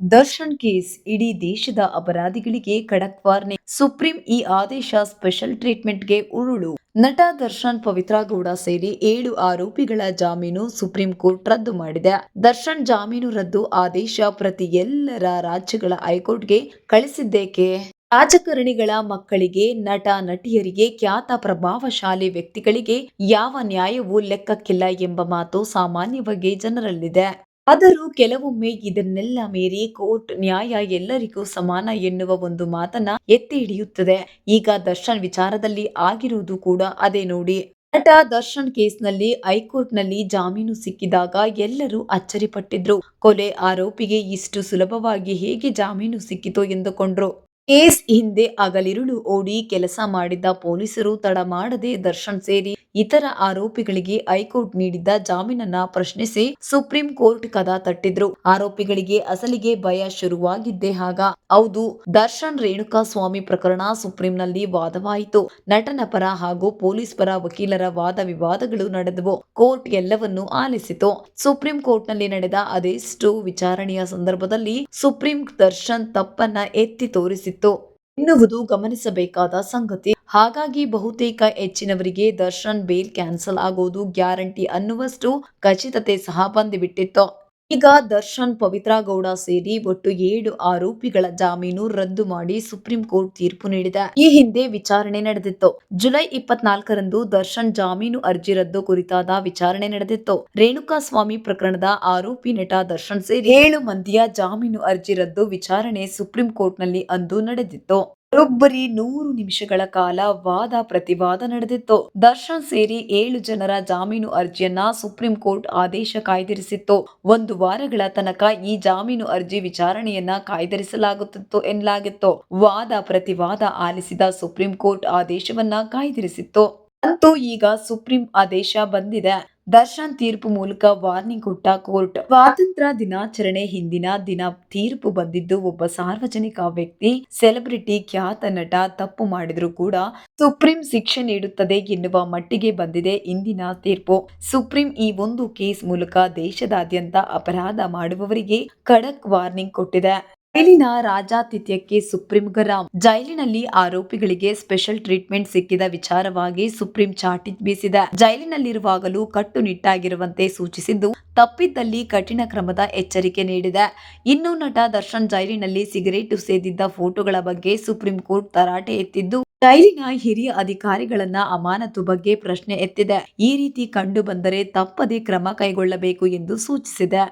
Darshan case ಇಡೀ ದೇಶದ ಅಪರಾಧಿಗಳಿಗೆ ಖಡಕ್ ವಾರ್ನೆ. ಸುಪ್ರೀಂ ಈ ಆದೇಶ ಸ್ಪೆಷಲ್ ಟ್ರೀಟ್ಮೆಂಟ್ಗೆ ಉರುಳು. ನಟ ದರ್ಶನ್ ಪವಿತ್ರ ಗೌಡ ಸೇರಿ ಏಳು ಆರೋಪಿಗಳ ಜಾಮೀನು ಸುಪ್ರೀಂ ಕೋರ್ಟ್ ರದ್ದು ಮಾಡಿದೆ. ದರ್ಶನ್ ಜಾಮೀನು ರದ್ದು ಆದೇಶ ಪ್ರತಿ ಎಲ್ಲರ ರಾಜ್ಯಗಳ ಹೈಕೋರ್ಟ್ಗೆ ಕಳಿಸಿದ್ದೇಕೆ? ರಾಜಕಾರಣಿಗಳ ಮಕ್ಕಳಿಗೆ, ನಟ, ನಟಿಯರಿಗೆ ಖ್ಯಾತ ಪ್ರಭಾವಶಾಲಿ ವ್ಯಕ್ತಿಗಳಿಗೆ ಯಾವ ನ್ಯಾಯವೂ ಲೆಕ್ಕಕ್ಕಿಲ್ಲ ಎಂಬ ಮಾತು ಸಾಮಾನ್ಯವಾಗಿ ಜನರಲ್ಲಿದೆ. ಆದರೂ ಕೆಲವೊಮ್ಮೆ ಇದನ್ನೆಲ್ಲ ಮೀರಿ ಕೋರ್ಟ್ ನ್ಯಾಯ ಎಲ್ಲರಿಗೂ ಸಮಾನ ಎನ್ನುವ ಒಂದು ಮಾತನ್ನ ಎತ್ತಿ ಹಿಡಿಯುತ್ತದೆ. ಈಗ ದರ್ಶನ್ ವಿಚಾರದಲ್ಲಿ ಆಗಿರುವುದು ಕೂಡ ಅದೇ ನೋಡಿ. ನಟ ದರ್ಶನ್ ಕೇಸ್ನಲ್ಲಿ ಹೈಕೋರ್ಟ್ನಲ್ಲಿ ಜಾಮೀನು ಸಿಕ್ಕಿದಾಗ ಎಲ್ಲರೂ ಅಚ್ಚರಿಪಟ್ಟಿದ್ರು. ಕೊಲೆ ಆರೋಪಿಗೆ ಇಷ್ಟು ಸುಲಭವಾಗಿ ಹೇಗೆ ಜಾಮೀನು ಸಿಕ್ಕಿತು ಎಂದುಕೊಂಡ್ರು. ಕೇಸ್ ಹಿಂದೆ ಹಗಲಿರುಳು ಓಡಿ ಕೆಲಸ ಮಾಡಿದ್ದ ಪೊಲೀಸರು ತಡ ಮಾಡದೆ ದರ್ಶನ್ ಸೇರಿ ಇತರ ಆರೋಪಿಗಳಿಗೆ ಹೈಕೋರ್ಟ್ ನೀಡಿದ್ದ ಜಾಮೀನನ್ನ ಪ್ರಶ್ನಿಸಿ ಸುಪ್ರೀಂ ಕೋರ್ಟ್ ಕದ ತಟ್ಟಿದ್ರು. ಆರೋಪಿಗಳಿಗೆ ಅಸಲಿಗೆ ಭಯ ಶುರುವಾಗಿದ್ದೇ ಆಗ ಹೌದು, ದರ್ಶನ್ ರೇಣುಕಾ ಸ್ವಾಮಿ ಪ್ರಕರಣ ಸುಪ್ರೀಂನಲ್ಲಿ ವಾದವಾಯಿತು. ನಟನ ಪರ ಹಾಗೂ ಪೊಲೀಸ್ ಪರ ವಕೀಲರ ವಾದ ವಿವಾದಗಳು ನಡೆದವು. ಕೋರ್ಟ್ ಎಲ್ಲವನ್ನೂ ಆಲಿಸಿತು. ಸುಪ್ರೀಂ ಕೋರ್ಟ್ನಲ್ಲಿ ನಡೆದ ಅದೆಷ್ಟು ವಿಚಾರಣೆಯ ಸಂದರ್ಭದಲ್ಲಿ ಸುಪ್ರೀಂ ದರ್ಶನ್ ತಪ್ಪನ್ನ ಎತ್ತಿ ತೋರಿಸಿತ್ತು ಎನ್ನುವುದು ಗಮನಿಸಬೇಕಾದ ಸಂಗತಿ. ಹಾಗಾಗಿ ಬಹುತೇಕ ಹೆಚ್ಚಿನವರಿಗೆ ದರ್ಶನ್ ಬೇಲ್ ಕ್ಯಾನ್ಸಲ್ ಆಗೋದು ಗ್ಯಾರಂಟಿ ಅನ್ನುವಷ್ಟು ಖಚಿತತೆ ಸಹ ಬಂದುಬಿಟ್ಟಿತ್ತು. ಈಗ ದರ್ಶನ್ ಪವಿತ್ರ ಗೌಡ ಸೇರಿ ಒಟ್ಟು ಏಳು ಆರೋಪಿಗಳ ಜಾಮೀನು ರದ್ದು ಮಾಡಿ ಸುಪ್ರೀಂ ಕೋರ್ಟ್ ತೀರ್ಪು ನೀಡಿದೆ. ಈ ಹಿಂದೆ ವಿಚಾರಣೆ ನಡೆದಿತ್ತು. ಜುಲೈ ಇಪ್ಪತ್ನಾಲ್ಕರಂದು ದರ್ಶನ್ ಜಾಮೀನು ಅರ್ಜಿ ರದ್ದು ಕುರಿತಾದ ವಿಚಾರಣೆ ನಡೆದಿತ್ತು. ರೇಣುಕಾ ಸ್ವಾಮಿ ಪ್ರಕರಣದ ಆರೋಪಿ ನಟ ದರ್ಶನ್ ಸೇರಿ ಏಳು ಮಂದಿಯ ಜಾಮೀನು ಅರ್ಜಿ ರದ್ದು ವಿಚಾರಣೆ ಸುಪ್ರೀಂ ಕೋರ್ಟ್ನಲ್ಲಿ ಅಂದು ನಡೆದಿತ್ತು. ಬರೋಬ್ಬರಿ ನೂರು ನಿಮಿಷಗಳ ಕಾಲ ವಾದ ಪ್ರತಿವಾದ ನಡೆದಿತ್ತು. ದರ್ಶನ್ ಸೇರಿ ಏಳು ಜನರ ಜಾಮೀನು ಅರ್ಜಿಯನ್ನ ಸುಪ್ರೀಂ ಕೋರ್ಟ್ ಆದೇಶ ಕಾಯ್ದಿರಿಸಿತ್ತು. ಒಂದು ವಾರಗಳ ತನಕ ಈ ಜಾಮೀನು ಅರ್ಜಿ ವಿಚಾರಣೆಯನ್ನ ಕಾಯ್ದಿರಿಸಲಾಗುತ್ತಿತ್ತು ಎನ್ನಲಾಗಿತ್ತು. ವಾದ ಪ್ರತಿವಾದ ಆಲಿಸಿದ ಸುಪ್ರೀಂ ಕೋರ್ಟ್ ಆದೇಶವನ್ನ ಕಾಯ್ದಿರಿಸಿತ್ತು. ಅಂತೂ ಈಗ ಸುಪ್ರೀಂ ಆದೇಶ ಬಂದಿದೆ. ದರ್ಶನ್ ತೀರ್ಪು ಮೂಲಕ ವಾರ್ನಿಂಗ್ ಕೊಟ್ಟ ಕೋರ್ಟ್. ಸ್ವಾತಂತ್ರ್ಯ ದಿನಾಚರಣೆ ಹಿಂದಿನ ದಿನ ತೀರ್ಪು ಬಂದಿದ್ದು ಒಬ್ಬ ಸಾರ್ವಜನಿಕ ವ್ಯಕ್ತಿ, ಸೆಲೆಬ್ರಿಟಿ, ಖ್ಯಾತ ನಟ ತಪ್ಪು ಮಾಡಿದ್ರು ಕೂಡ ಸುಪ್ರೀಂ ಶಿಕ್ಷೆ ನೀಡುತ್ತದೆ ಎನ್ನುವ ಮಟ್ಟಿಗೆ ಬಂದಿದೆ ಇಂದಿನ ತೀರ್ಪು. ಸುಪ್ರೀಂ ಈ ಒಂದು ಕೇಸ್ ಮೂಲಕ ದೇಶದಾದ್ಯಂತ ಅಪರಾಧ ಮಾಡುವವರಿಗೆ ಖಡಕ್ ವಾರ್ನಿಂಗ್ ಕೊಟ್ಟಿದೆ. ಜೈಲಿನ ರಾಜಾತಿಥ್ಯಕ್ಕೆ ಸುಪ್ರೀಂ ಗರಂ. ಜೈಲಿನಲ್ಲಿ ಆರೋಪಿಗಳಿಗೆ ಸ್ಪೆಷಲ್ ಟ್ರೀಟ್ಮೆಂಟ್ ಸಿಕ್ಕಿದ ವಿಚಾರವಾಗಿ ಸುಪ್ರೀಂ ಚಾಟಿ ಬೀಸಿದೆ. ಜೈಲಿನಲ್ಲಿರುವಾಗಲೂ ಕಟ್ಟುನಿಟ್ಟಾಗಿರುವಂತೆ ಸೂಚಿಸಿದ್ದು ತಪ್ಪಿದ್ದಲ್ಲಿ ಕಠಿಣ ಕ್ರಮದ ಎಚ್ಚರಿಕೆ ನೀಡಿದೆ. ಇನ್ನು ನಟ ದರ್ಶನ್ ಜೈಲಿನಲ್ಲಿ ಸಿಗರೇಟ್ ಸೇದಿದ್ದ ಫೋಟೋಗಳ ಬಗ್ಗೆ ಸುಪ್ರೀಂ ಕೋರ್ಟ್ ತರಾಟೆ ಎತ್ತಿದ್ದು, ಜೈಲಿನ ಹಿರಿಯ ಅಧಿಕಾರಿಗಳನ್ನ ಅಮಾನತು ಬಗ್ಗೆ ಪ್ರಶ್ನೆ ಎತ್ತಿದೆ. ಈ ರೀತಿ ಕಂಡು ಬಂದರೆ ತಪ್ಪದೇ ಕ್ರಮ ಕೈಗೊಳ್ಳಬೇಕು ಎಂದು ಸೂಚಿಸಿದೆ.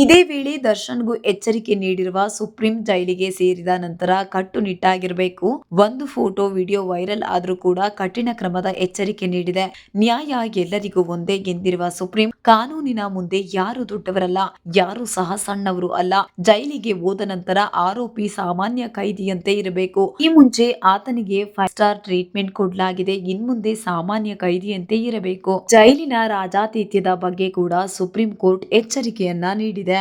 ಇದೇ ವೇಳೆ ದರ್ಶನ್ಗೂ ಎಚ್ಚರಿಕೆ ನೀಡಿರುವ ಸುಪ್ರೀಂ ಜೈಲಿಗೆ ಸೇರಿದ ನಂತರ ಕಟ್ಟುನಿಟ್ಟಾಗಿರಬೇಕು. ಒಂದು ಫೋಟೋ, ವಿಡಿಯೋ ವೈರಲ್ ಆದರೂ ಕೂಡ ಕಠಿಣ ಕ್ರಮದ ಎಚ್ಚರಿಕೆ ನೀಡಿದೆ. ನ್ಯಾಯ ಎಲ್ಲರಿಗೂ ಒಂದೇ ಎಂದಿರುವ ಸುಪ್ರೀಂ, ಕಾನೂನಿನ ಮುಂದೆ ಯಾರು ದೊಡ್ಡವರಲ್ಲ, ಯಾರು ಸಹ ಸಣ್ಣವರು ಅಲ್ಲ. ಜೈಲಿಗೆ ಹೋದ ನಂತರ ಆರೋಪಿ ಸಾಮಾನ್ಯ ಕೈದಿಯಂತೆ ಇರಬೇಕು. ಈ ಮುಂಚೆ ಆತನಿಗೆ ಫೈವ್ ಸ್ಟಾರ್ ಟ್ರೀಟ್ಮೆಂಟ್ ಕೊಡಲಾಗಿದೆ. ಇನ್ಮುಂದೆ ಸಾಮಾನ್ಯ ಕೈದಿಯಂತೆ ಇರಬೇಕು. ಜೈಲಿನ ರಾಜಾತಿಥ್ಯದ ಬಗ್ಗೆ ಕೂಡ ಸುಪ್ರೀಂ ಕೋರ್ಟ್ ಎಚ್ಚರಿಕೆಯನ್ನ ನೀಡಿದೆ. ಇದೆ